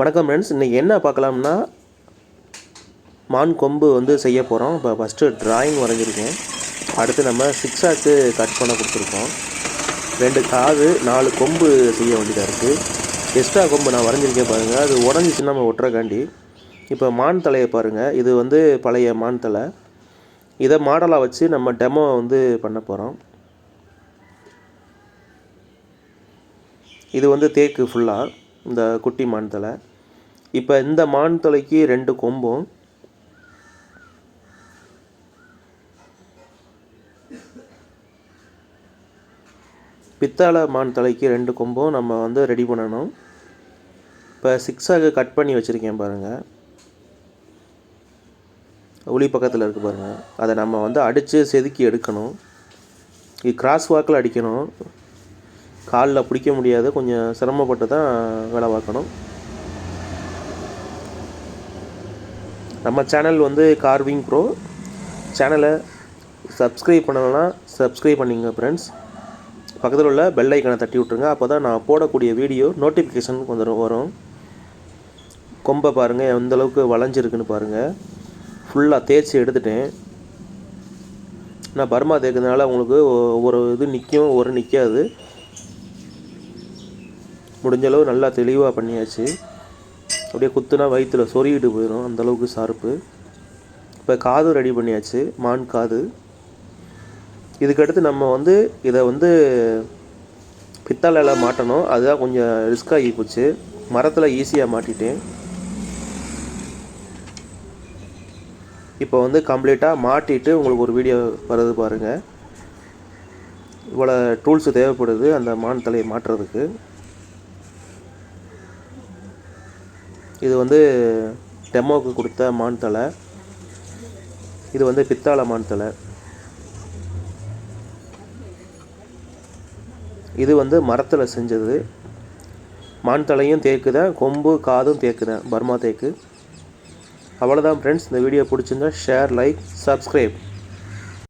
வணக்கம் ஃப்ரெண்ட்ஸ் இன்றைக்கி என்ன பார்க்கலாம்னா மான் கொம்பு வந்து செய்ய போகிறோம் இப்போ ஃபஸ்ட்டு டிராயிங் வரைஞ்சிருக்கேன். அடுத்து நம்ம சிக்ஸாக்கு கட் பண்ண கொடுத்துருக்கோம். ரெண்டு காது நாலு கொம்பு செய்ய வேண்டியதாக இருக்குது எக்ஸ்ட்ரா கொம்பு நான் வரைஞ்சிருக்கேன் பாருங்கள் அது உடஞ்சிச்சுன்னா நம்ம ஒட்டுறக்காண்டி. இப்போ மான் தலையை பாருங்கள் இது வந்து பழைய மான் தலை. இதை மாடலாக வச்சு நம்ம டெமோ வந்து பண்ண போகிறோம் இது வந்து தேக்கு ஃபுல்லாக இந்த குட்டி மான் தலை. இப்போ இந்த மான் தொலைக்கு ரெண்டு கொம்பும் பித்தளை மான் தலைக்கு ரெண்டு கொம்பும் நம்ம வந்து ரெடி பண்ணணும். இப்போ சிக்ஸாக கட் பண்ணி வச்சுருக்கேன் பாருங்கள் உளி பக்கத்தில் இருக்குது பாருங்கள் அதை நம்ம வந்து அடித்து செதுக்கி எடுக்கணும். இது கிராஸ் வாக்கில் அடிக்கணும். காலில் பிடிக்க முடியாது. கொஞ்சம் சிரமப்பட்டு தான் வேலை பார்க்கணும். நம்ம சேனல் வந்து கார்விங் ப்ரோ சேனலை சப்ஸ்கிரைப் பண்ணலைன்னா சப்ஸ்கிரைப் பண்ணிங்க ஃப்ரெண்ட்ஸ் பக்கத்தில் உள்ள பெல் ஐக்கனை தட்டி விட்ருங்க அப்போ தான் நான் போடக்கூடிய வீடியோ நோட்டிஃபிகேஷன் கொஞ்சம் வரும். கொம்பை பாருங்கள் எந்த அளவுக்கு வளைஞ்சிருக்குன்னு பாருங்கள் ஃபுல்லாக தேய்ச்சி எடுத்துட்டேன். நான் பர்மா தேய்க்கிறதுனால உங்களுக்கு ஒரு இது நிற்கும் ஒரு நிற்காது முடிஞ்சளவு நல்லா தெளிவாக பண்ணியாச்சு. அப்படியே குத்துனா வயிற்றில் சொருகிட்டு போயிடும் அந்தளவுக்கு ஷார்ப்பு இப்போ காது ரெடி பண்ணியாச்சு. மான் காது. இதுக்கடுத்து நம்ம வந்து இதை வந்து பித்தளையில் மாட்டணும். அதுதான் கொஞ்சம் ரிஸ்க்காகி போச்சு. மரத்தில் ஈஸியாக மாட்டிட்டேன். இப்போ வந்து கம்ப்ளீட்டாக மாட்டிட்டு உங்களுக்கு ஒரு வீடியோ வருது பாருங்கள் இவ்வளோ டூல்ஸு தேவைப்படுது அந்த மான் தலையை மாட்டுறதுக்கு. இது வந்து டெமோவுக்கு கொடுத்த மான் தலை. இது வந்து பித்தாளை மான் தலை. இது வந்து மரத்தில் செஞ்சது. மான் தலையும் தேக்குதேன் கொம்பு காதும் தேக்குதேன் பர்மா தேக்கு. அவ்வளோதான் ஃப்ரெண்ட்ஸ் இந்த வீடியோ பிடிச்சிருந்தா ஷேர் லைக் சப்ஸ்கிரைப்